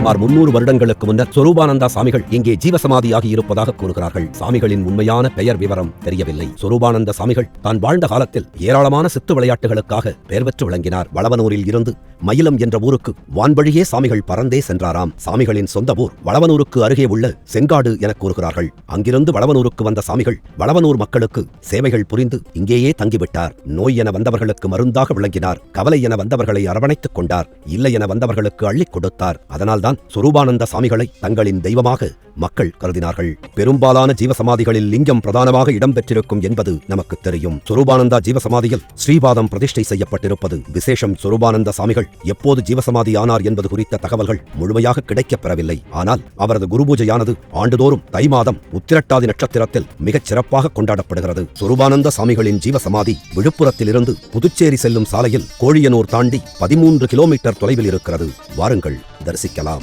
சுமார் முன்னூறு வருடங்களுக்கு முன்னர் சொரூபானந்தா சாமிகள் இங்கே ஜீவசமாதியாகி இருப்பதாக கூறுகிறார்கள். சாமிகளின் உண்மையான பெயர் விவரம் தெரியவில்லை. சொரூபானந்த சாமிகள் தான் வாழ்ந்த காலத்தில் ஏராளமான சித்து விளையாட்டுகளுக்காக பெயர் பெற்று விளங்கினார். வளவனூரில் இருந்து மயிலம் என்ற ஊருக்கு வான்வழியே சாமிகள் பறந்தே சென்றாராம். சாமிகளின் சொந்த ஊர் வளவனூருக்கு அருகே உள்ள செங்காடு என கூறுகிறார்கள். அங்கிருந்து வளவனூருக்கு வந்த சாமிகள் வளவனூர் மக்களுக்கு சேவைகள் புரிந்து இங்கேயே தங்கிவிட்டார். நோய் என வந்தவர்களுக்கு மருந்தாக விளங்கினார். கவலை என வந்தவர்களை அரவணைத்துக் கொண்டார். இல்லை என வந்தவர்களுக்கு அள்ளிக் கொடுத்தார். அதனால் அதனால்தான் சுரூபானந்த சாமிகளை தங்களின் தெய்வமாக மக்கள் கருதினார்கள். பெரும்பாலான ஜீவசமாதிகளில் லிங்கம் பிரதானமாக இடம்பெற்றிருக்கும் என்பது நமக்கு தெரியும். சுரூபானந்தா ஜீவசமாதியில் ஸ்ரீபாதம் பிரதிஷ்டை செய்யப்பட்டிருப்பது விசேஷம். சுரூபானந்த சாமிகள் எப்போது ஜீவசமாதி ஆனார் என்பது குறித்த தகவல்கள் முழுமையாக கிடைக்கப் பெறவில்லை. ஆனால் அவரது குருபூஜையானது ஆண்டுதோறும் தை மாதம் உத்திரட்டாதி நட்சத்திரத்தில் மிகச் சிறப்பாக கொண்டாடப்படுகிறது. சுரூபானந்த சாமிகளின் ஜீவசமாதி விழுப்புரத்திலிருந்து புதுச்சேரி செல்லும் சாலையில் கோழியனூர் தாண்டி பதிமூன்று கிலோமீட்டர் தொலைவில் இருக்கிறது. வாருங்கள். दरस कलाम।